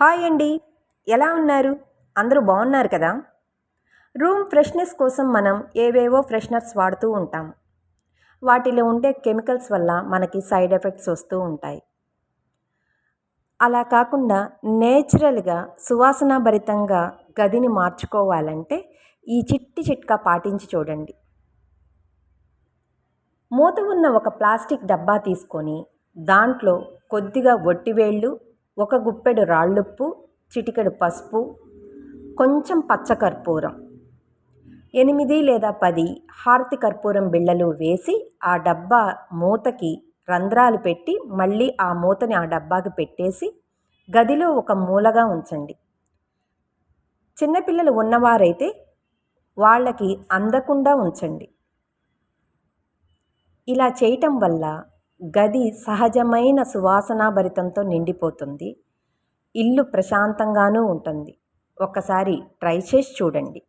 Hi అండి. ఎలా ఉన్నారు? అందరూ బాగున్నారు కదా? రూమ్ ఫ్రెష్నెస్ కోసం మనం ఏవేవో ఫ్రెషనర్స్ వాడుతూ ఉంటాం. వాటిలో ఉండే కెమికల్స్ వల్ల మనకి సైడ్ ఎఫెక్ట్స్ వస్తూ ఉంటాయి. అలా కాకుండా నేచురల్గా సువాసనాభరితంగా గదిని మార్చుకోవాలంటే ఈ చిట్టి చిట్కా పాటించి చూడండి. మూత ఉన్న ఒక ప్లాస్టిక్ డబ్బా తీసుకొని దాంట్లో కొద్దిగా ఒట్టివేళ్ళు ఒక గుప్పెడు రాళ్ళుప్పు చిటికెడు పసుపు కొంచెం పచ్చకర్పూరం ఎనిమిది లేదా పది హారతి కర్పూరం బిళ్ళలు వేసి ఆ డబ్బా మూతకి రంధ్రాలు పెట్టి మళ్ళీ ఆ మూతని ఆ డబ్బాకి పెట్టేసి గదిలో ఒక మూలగా ఉంచండి. చిన్నపిల్లలు ఉన్నవారైతే వాళ్ళకి అందకుండా ఉంచండి. ఇలా చేయటం వల్ల గది సహజమైన సువాసనాభరితంతో నిండిపోతుంది. ఇల్లు ప్రశాంతంగానూ ఉంటుంది. ఒక్కసారి ట్రై చేసి చూడండి.